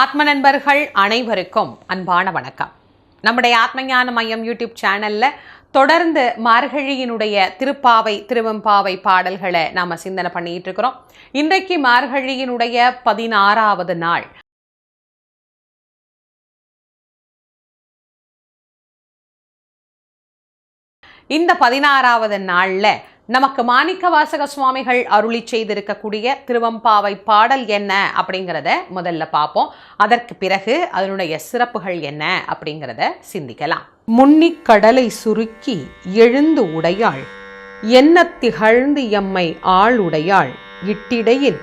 ஆத்ம நண்பர்கள் அனைவருக்கும் அன்பான வணக்கம். நம்முடைய ஆத்மஞான மையம் யூடியூப் சேனல்ல தொடர்ந்து மார்கழியினுடைய திருப்பாவை திருவெம்பாவை பாடல்களை நாம சிந்தனை பண்ணிட்டு இருக்கிறோம். இன்றைக்கு மார்கழியினுடைய பதினாறாவது நாள். இந்த பதினாறாவது நாள்ல நமக்கு மாணிக்க வாசக சுவாமிகள் அருளி செய்திருக்கக்கூடிய திருவம்பாவை பாடல் என்ன அப்படிங்கிறத முதல்ல பார்ப்போம். அதற்கு பிறகு அதனுடைய சிறப்புகள் என்ன அப்படிங்கிறத சிந்திக்கலாம். முன்னிக் கடலை சுருக்கி எழுந்து உடையாள் என்ன திகழ்ந்து எம்மை ஆளுடையாள் இட்டிடையில்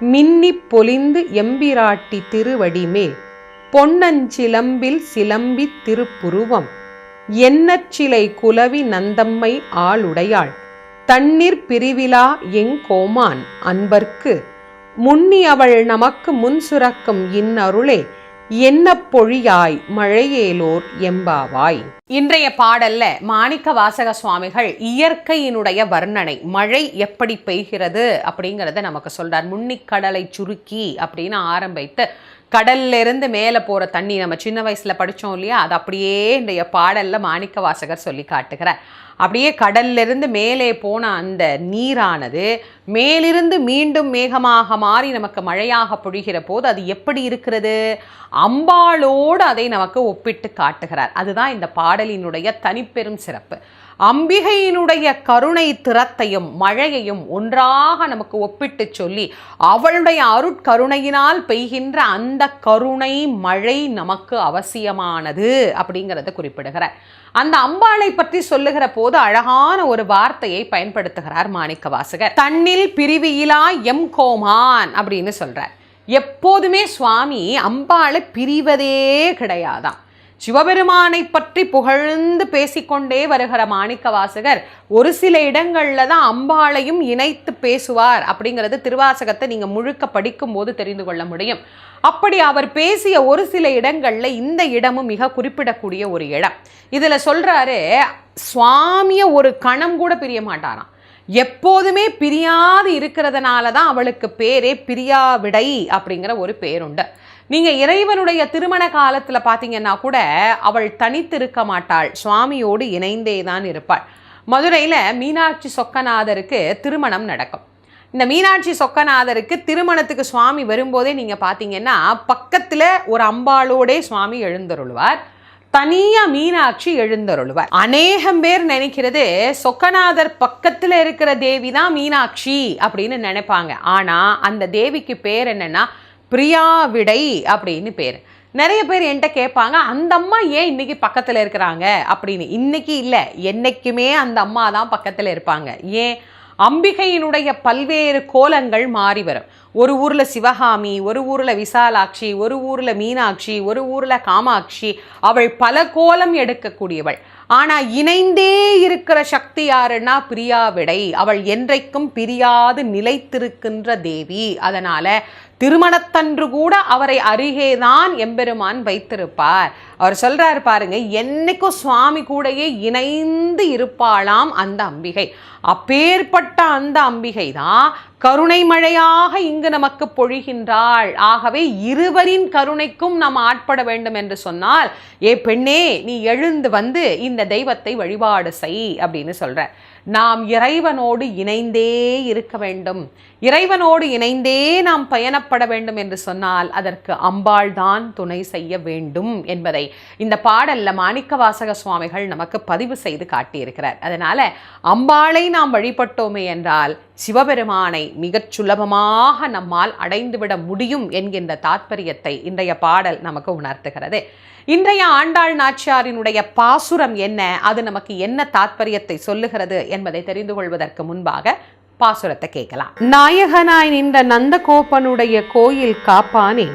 மின்னிப் பொலிந்து எம்பிராட்டி திருவடிமேல் பொன்னஞ்சிலம்பில் சிலம்பித் திருப்புருவம் என்னச்சிலை குலவி நந்தம்மை ஆளுடையாள் தண்ணீர் பிரிவிலா எங்கோமான் அன்பர்க்கு? முன்னி அவள் நமக்கு முன் சுரக்கும் இன்னருளே என்ன பொழியாய் மழையேலோர் எம்பாவாய்? இன்றைய பாடல்ல மாணிக்க வாசக சுவாமிகள் இயற்கையினுடைய வர்ணனை மழை எப்படி பெய்கிறது அப்படிங்கிறத நமக்கு சொல்றார். முன்னிக்கடலை சுருக்கி அப்படின்னு ஆரம்பித்து கடல்லேருந்து மேலே போகிற தண்ணி நம்ம சின்ன வயசில் படித்தோம் இல்லையா? அது அப்படியே இன்றைய பாடலில் மாணிக்க வாசகர் சொல்லி காட்டுகிறார். அப்படியே கடல்லிருந்து மேலே போன அந்த நீரானது மேலிருந்து மீண்டும் மேகமாக மாறி நமக்கு மழையாக பொழிகிற போது அது எப்படி இருக்கிறது? அம்பாளோடு அதை நமக்கு ஒப்பிட்டு காட்டுகிறார். அதுதான் இந்த பாடலினுடைய தனிப்பெரும் சிறப்பு. அம்பிகையினுடைய கருணை திறத்தையும் மழையையும் ஒன்றாக நமக்கு ஒப்பிட்டு சொல்லி அவளுடைய அருட்கருணையினால் பெய்கின்ற அந்த கருணை மழை நமக்கு அவசியமானது அப்படிங்கிறத குறிப்பிடுகிறார். அந்த அம்பாளை பற்றி சொல்லுகிற போது அழகான ஒரு வார்த்தையை பயன்படுத்துகிறார் மாணிக்க வாசகர் தன்னில் பிரிவியிலா எம் கோமான் அப்படின்னு சொல்றார். எப்போதுமே சுவாமி அம்பாளை பிரிவதே கிடையாதான் சிவபெருமானை பற்றி புகழ்ந்து பேசிக்கொண்டே வருகிற மாணிக்க வாசகர் ஒரு சில இடங்களில் தான் அம்பாளையும் இணைத்து பேசுவார் அப்படிங்கிறது திருவாசகத்தை நீங்க முழுக்க படிக்கும் போது தெரிந்து கொள்ள முடியும். அப்படி அவர் பேசிய ஒரு சில இடங்கள்ல இந்த இடமும் மிக குறிப்பிடக்கூடிய ஒரு இடம். இதுல சொல்றாரு சுவாமியை ஒரு கணம் கூட பிரிய மாட்டாராம். எப்போதுமே பிரியாது இருக்கிறதுனால தான் அவளுக்கு பேரே பிரியாவிடை அப்படிங்கிற ஒரு பேருண்டு. நீங்கள் இறைவனுடைய திருமண காலத்தில் பார்த்தீங்கன்னா கூட அவள் தனித்து இருக்க மாட்டாள். சுவாமியோடு இணைந்தே தான் இருப்பாள். மதுரையில் மீனாட்சி சொக்கநாதருக்கு திருமணம் நடக்கும். இந்த மீனாட்சி சொக்கநாதருக்கு திருமணத்துக்கு சுவாமி வரும்போதே நீங்கள் பார்த்தீங்கன்னா பக்கத்தில் ஒரு அம்பாளோடே சுவாமி எழுந்தருள்வார். தனியாக மீனாட்சி எழுந்தருள்வார். அநேகம் பேர் நினைக்கிறது சொக்கநாதர் பக்கத்தில் இருக்கிற தேவி தான் மீனாட்சி அப்படின்னு நினைப்பாங்க. ஆனால் அந்த தேவிக்கு பேர் என்னன்னா பிரியாவிடை அப்படின்னு பேர். நிறைய பேர் என்கிட்ட கேட்பாங்க அந்த அம்மா ஏன் இன்னைக்கு பக்கத்தில் இருக்கிறாங்க அப்படின்னு. இன்னைக்கு இல்லை என்னைக்குமே அந்த அம்மா தான் பக்கத்தில் இருப்பாங்க. ஏன்? அம்பிகையினுடைய பல்வேறு கோலங்கள் மாறி வரும். ஒரு ஊரில் சிவகாமி ஒரு ஊரில் விசாலாட்சி ஒரு ஊரில் மீனாட்சி ஒரு ஊரில் காமாட்சி அவள் பல கோலம் எடுக்கக்கூடியவள். ஆனால் இணைந்தே இருக்கிற சக்தி யாருன்னா பிரியாவிடை அவள் என்றைக்கும் பிரியாது நிலைத்திருக்கின்ற தேவி. அதனால் திருமணத்தன்று கூட அவரை அருகேதான் எம்பெருமான் வைத்திருப்பார். அவர் சொல்கிறார் பாருங்க என்னைக்கும் சுவாமி கூடயே இணைந்து இருப்பாளாம் அந்த அம்பிகை. அப்பேற்பட்ட அந்த அம்பிகை தான் கருணை மழையாக இங்கு நமக்கு பொழிகின்றாள். ஆகவே இருவரின் கருணைக்கும் நாம் ஆட்பட வேண்டும் என்று சொன்னால் ஏ பெண்ணே நீ எழுந்து வந்து இந்த தெய்வத்தை வழிபாடு செய் அப்படின்னு சொல்ற. நாம் இறைவனோடு இணைந்தே இருக்க வேண்டும். இறைவனோடு இணைந்தே நாம் பயணப்பட வேண்டும் என்று சொன்னால் அதற்கு அம்பாள் தான் துணை செய்ய வேண்டும் என்பதை இந்த பாடல்ல மாணிக்க வாசக சுவாமிகள் நமக்கு பதிவு செய்து காட்டியிருக்கிறார். அதனால அம்பாளை நாம் வழிபட்டோமே என்றால் சிவபெருமானை மிகச் சுலபமாக நம்மால் அடைந்துவிட முடியும் என்கின்ற தாத்பரியத்தை இன்றைய பாடல் நமக்கு உணர்த்துகிறது. இன்றைய ஆண்டாள் நாச்சியாரினுடைய பாசுரம் என்ன? அது நமக்கு என்ன தாத்பரியத்தை சொல்லுகிறது என்பதை தெரிந்து கொள்வதற்கு முன்பாக பாசுரத்தை கேட்கலாம். நாயகனாய் நின்ற நந்தகோப்பனுடைய கோயில் காப்பானே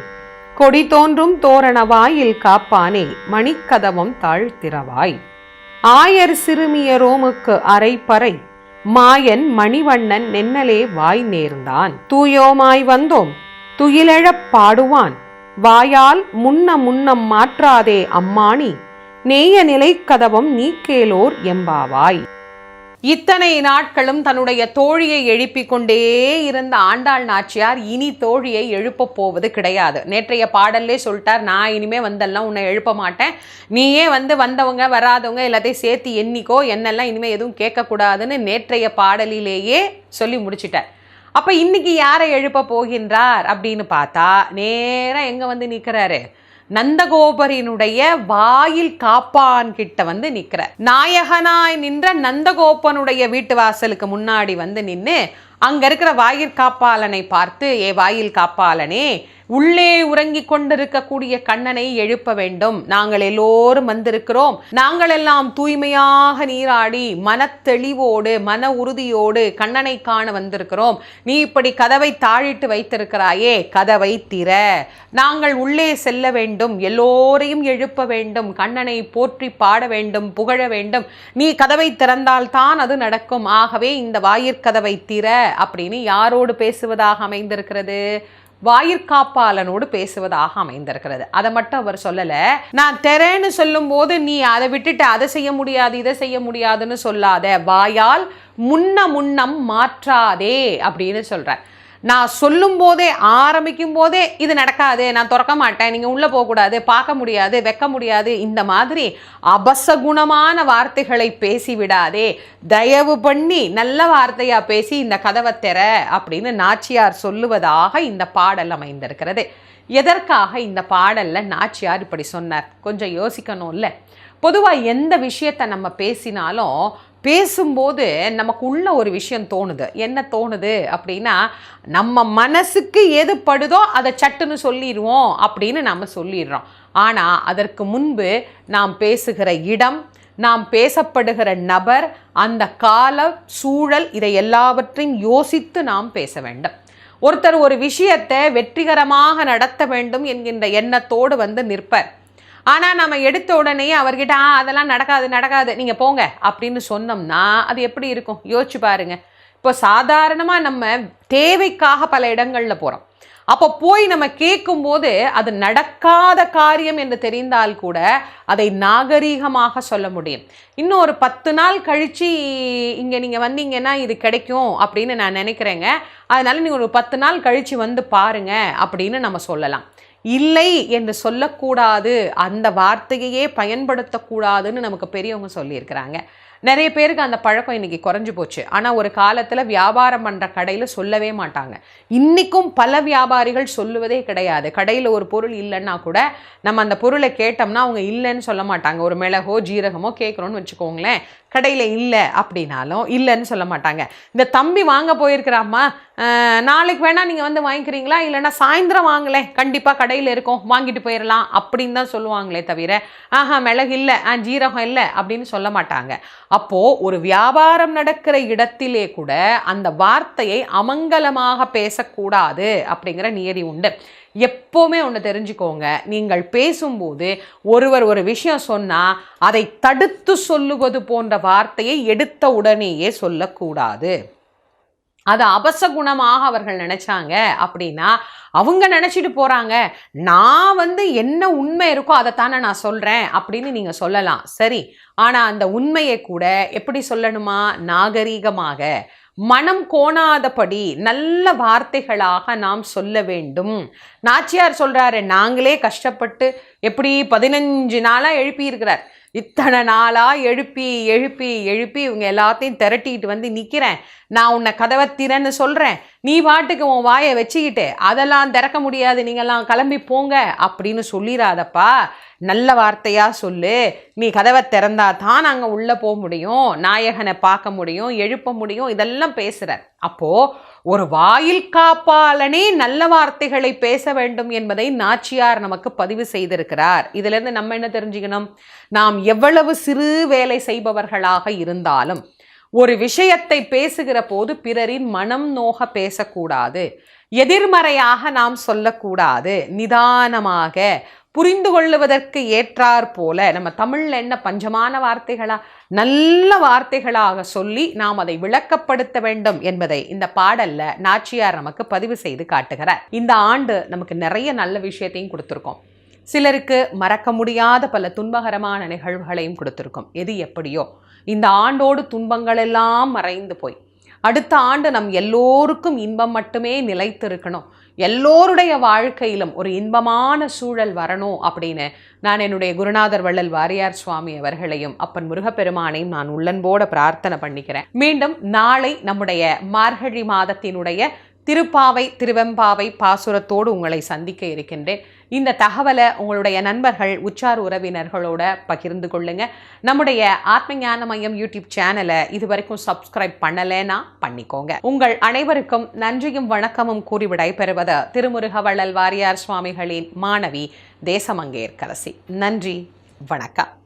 கொடி தோன்றும் தோரண வாயில் காப்பானே மணிக்கதவம் தாழ்த்திரவாய் ஆயர் சிறுமிய ரோமுக்கு அரைப்பறை மாயன் மணிவண்ணன் நென்னலே வாய் நேர்ந்தான். தூயோமாய் வந்தோம் துயிலெழப் பாடுவான். வாயால் முன்ன முன்னம் மாற்றாதே அம்மானி நேய நிலை கதவம் நீக்கேலோர் எம்பாவாய். இத்தனை நாட்களும் தன்னுடைய தோழியை எழுப்பிக் கொண்டே இருந்த ஆண்டாள் நாச்சியார் இனி தோழியை எழுப்பப் போவது கிடையாது. நேற்றைய பாடல்லே சொல்லிட்டார் நான் இனிமே வந்தெல்லாம் உன்னை எழுப்ப மாட்டேன். நீயே வந்து வந்தவங்க வராதவங்க எல்லாத்தையும் சேர்த்து எண்ணிக்கோ என்னெல்லாம் இனிமேல் எதுவும் கேட்கக்கூடாதுன்னு நேற்றைய பாடலிலேயே சொல்லி முடிச்சிட்டார். அப்போ இன்னைக்கு யாரை எழுப்ப போகின்றார்? அப்படின்னு பார்த்தா நேராக எங்கே வந்து நிற்கிறாரு நந்தகோபரினுடைய வாயில் காப்பான் கிட்ட வந்து நிக்கிற நாயகனாய் நின்ற நந்தகோபனுடைய வீட்டு வாசலுக்கு முன்னாடி வந்து நின்று அங்க இருக்கிற வாயில் காப்பாளனை பார்த்து ஏ வாயில் காப்பாளனே உள்ளே உறங்கிக் கொண்டிருக்கக்கூடிய கண்ணனை எழுப்ப வேண்டும். நாங்கள் எல்லோரும் வந்திருக்கிறோம். நாங்கள் எல்லாம் தூய்மையாக நீராடி மனத்தெளிவோடு மன உறுதியோடு கண்ணனை காண வந்திருக்கிறோம். நீ இப்படி கதவை தாழிட்டு வைத்திருக்கிறாயே கதவை திற. நாங்கள் உள்ளே செல்ல வேண்டும். எல்லோரையும் எழுப்ப வேண்டும். கண்ணனை போற்றி பாட வேண்டும் புகழ வேண்டும். நீ கதவை திறந்தால்தான் அது நடக்கும். ஆகவே இந்த வாயிற்கதவை திற அப்படின்னு யாரோடு பேசுவதாக அமைந்திருக்கிறது? வாயிற்காப்பாளனோடு பேசுவதாக அமைந்திருக்கிறது. அதை மட்டும் அவர் சொல்லலை. நான் தெரேன்னு சொல்லும் போது நீ அதை விட்டுட்டு அதை செய்ய முடியாது இதை செய்ய முடியாதுன்னு சொல்லாத. வாயால் முன்ன முன்னம் மாற்றாதே அப்படின்னு சொல்கிறார் நான் சொல்லும் போதே ஆரம்பிக்கும் போதே இது நடக்காது நான் திறக்க மாட்டேன் நீங்கள் உள்ளே போகக்கூடாது பார்க்க முடியாது வைக்க முடியாது இந்த மாதிரி அபசகுணமான வார்த்தைகளை பேசி விடாதே தயவு பண்ணி நல்ல வார்த்தையாக பேசி இந்த கதவை தெர அப்படின்னு நாச்சியார் சொல்லுவதாக இந்த பாடல் அமைந்திருக்கிறது. எதற்காக இந்த பாடலில் நாச்சியார் இப்படி சொன்னார்? கொஞ்சம் யோசிக்கணும்ல. பொதுவாக எந்த விஷயத்தை நம்ம பேசினாலும் பேசும்போது நமக்கு உள்ள ஒரு விஷயம் தோணுது. என்ன தோணுது அப்படின்னா நம்ம மனசுக்கு எது படுதோ அதை சட்டுன்னு சொல்லிடுவோம் அப்படின்னு நம்ம சொல்லிடுறோம். ஆனால் அதற்கு முன்பு நாம் பேசுகிற இடம் நாம் பேசப்படுகிற நபர் அந்த கால சூழல் இதை எல்லாவற்றையும் யோசித்து நாம் பேச வேண்டும். ஒருத்தர் ஒரு விஷயத்தை வெற்றிகரமாக நடத்த வேண்டும் என்கின்ற எண்ணத்தோடு வந்து நிற்பர். ஆனால் நம்ம எடுத்த உடனே அவர்கிட்ட ஆ அதெல்லாம் நடக்காது நடக்காது நீங்கள் போங்க. அப்படின்னு சொன்னோம்னா அது எப்படி இருக்கும்? யோசிச்சு பாருங்க. இப்போ சாதாரணமாக நம்ம தேவைக்காக பல இடங்களில் போகிறோம் அப்போ போய் நம்ம கேட்கும்போது அது நடக்காத காரியம் என்று தெரிந்தால் கூட அதை நாகரீகமாக சொல்ல முடியும். இன்னும் ஒரு பத்து நாள் கழித்து இங்கே நீங்கள் வந்தீங்கன்னா இது கிடைக்கும் அப்படின்னு நான் நினைக்கிறேங்க. அதனால் நீங்கள் ஒரு பத்து நாள் கழித்து வந்து பாருங்க அப்படின்னு நம்ம சொல்லலாம். இல்லை என்று சொல்லக்கூடாது அந்த வார்த்தையையே பயன்படுத்தக்கூடாதுன்னு நமக்கு பெரியவங்க சொல்லியிருக்கிறாங்க. நிறைய பேருக்கு அந்த பழக்கம் இன்னைக்கு குறைஞ்சி போச்சு. ஆனால் ஒரு காலத்தில் வியாபாரம் பண்ணுற கடையில் சொல்லவே மாட்டாங்க. இன்றைக்கும் பல வியாபாரிகள் சொல்லுவதே கிடையாது. கடையில் ஒரு பொருள் இல்லைன்னா கூட நம்ம அந்த பொருளை கேட்டோம்னா அவங்க இல்லைன்னு சொல்ல மாட்டாங்க. ஒரு மிளகோ ஜீரகமோ கேட்குறோன்னு வச்சுக்கோங்களேன். கடையில் இல்லை அப்படின்னாலும் இல்லைன்னு சொல்ல மாட்டாங்க. இந்த தம்பி வாங்க போயிருக்கிறாம்மா நாளைக்கு வேணால் நீங்கள் வந்து வாங்கிக்கிறீங்களா? இல்லைன்னா சாயந்தரம் வாங்கலேன் கண்டிப்பாக கடையில் இருக்கும். வாங்கிட்டு போயிடலாம் அப்படின்னு தான் சொல்லுவாங்களே தவிர ஆஹா மிளகு இல்லை ஆ ஜீரகம் இல்லை அப்படின்னு சொல்ல மாட்டாங்க. அப்போது ஒரு வியாபாரம் நடக்கிற இடத்திலே கூட அந்த வார்த்தையை அமங்கலமாக பேசக்கூடாது அப்படிங்கிற நியதி உண்டு. எப்போவுமே ஒன்று தெரிஞ்சுக்கோங்க. நீங்கள் பேசும்போது ஒருவர் ஒரு விஷயம் சொன்னால் அதை தடுத்து சொல்லுவது போன்ற வார்த்தையை எடுத்த உடனேயே சொல்லக்கூடாது. அது அபசகுணமாக அவர்கள் நினச்சாங்க அப்படின்னா அவங்க நினச்சிட்டு போகிறாங்க நான் வந்து என்ன உண்மை இருக்கோ அதை தானே நான் சொல்கிறேன் அப்படின்னு நீங்கள் சொல்லலாம். சரி. ஆனால் அந்த உண்மையை கூட எப்படி சொல்லணுமா? நாகரீகமாக. மனம் கோணாதபடி நல்ல வார்த்தைகளாக நாம் சொல்ல வேண்டும். நாச்சியார் சொல்றாரு நாங்களே கஷ்டப்பட்டு எப்படி பதினஞ்சு நாளாக எழுப்பியிருக்கிறார் இத்தனை நாளாக எழுப்பி எழுப்பி எழுப்பி இவங்க எல்லாத்தையும் திரட்டிட்டு வந்து நிற்கிறேன் நான் உன்னை கதவை திறன்னு சொல்கிறேன் நீ பாட்டுக்கு உன் வாயை வச்சுக்கிட்டு அதெல்லாம் திறக்க முடியாது நீங்கள்லாம் கிளம்பி போங்க அப்படின்னு சொல்லிடாதப்பா நல்ல வார்த்தையாக சொல்லு. நீ கதவை திறந்தா தான் நாங்கள் உள்ளே போக முடியும். நாயகனை பார்க்க முடியும் எழுப்ப முடியும் இதெல்லாம் பேசுகிறார் அப்போது ஒரு வாயில் காப்பாளனே நல்ல வார்த்தைகளை பேச வேண்டும் என்பதை நாச்சியார் நமக்கு பதிவு செய்திருக்கிறார். இதிலிருந்து நம்ம என்ன தெரிஞ்சுக்கணும்? நாம் எவ்வளவு சிறு வேலை செய்பவர்களாக இருந்தாலும் ஒரு விஷயத்தை பேசுகிற போது பிறரின் மனம் நோக பேசக்கூடாது. எதிர்மறையாக நாம் சொல்லக்கூடாது. நிதானமாக புரிந்து கொள்ளுவதற்கு ஏற்றாற் போல நம்ம தமிழில் என்ன பஞ்சமான வார்த்தைகளா? நல்ல வார்த்தைகளாக சொல்லி நாம் அதை விளக்கப்படுத்த வேண்டும் என்பதை இந்த பாடல்ல நாச்சியார் நமக்கு பதிவு செய்து காட்டுகிறார். இந்த ஆண்டு நமக்கு நிறைய நல்ல விஷயத்தையும் கொடுத்துருக்கோம். சிலருக்கு மறக்க முடியாத பல துன்பகரமான நிகழ்வுகளையும் கொடுத்துருக்கோம். எது எப்படியோ? இந்த ஆண்டோடு துன்பங்கள் எல்லாம் மறைந்து போய். அடுத்த ஆண்டு நம் எல்லோருக்கும் இன்பம் மட்டுமே நிலைத்திருக்கணும். எல்லோருடைய வாழ்க்கையிலும் ஒரு இன்பமான சூழல் வரணும் அப்படின்னு நான் என்னுடைய குருநாதர் வள்ளல் வாரியார் சுவாமி அவர்களையும் அப்பன் முருகப்பெருமானையும் நான் உள்ளன்போட பிரார்த்தனை பண்ணிக்கிறேன். மீண்டும் நாளை நம்முடைய மார்கழி மாதத்தினுடைய திருப்பாவை திருவெம்பாவை பாசுரத்தோடு உங்களை சந்திக்க இருக்கின்றேன். இந்த தகவலை உங்களுடைய நண்பர்கள் உச்சார் உறவினர்களோட பகிர்ந்து கொள்ளுங்க. நம்முடைய ஆத்ம ஞான மையம் யூடியூப் சேனலை இது வரைக்கும் சப்ஸ்கிரைப் பண்ணலைன்னா பண்ணிக்கோங்க. உங்கள் அனைவருக்கும் நன்றியும் வணக்கமும் கூறி விடைபெறுவது திருமுருகவள்ளல் வாரியார் சுவாமிகளின் மாணவி தேசமங்கேற்கரசி. நன்றி வணக்கம்.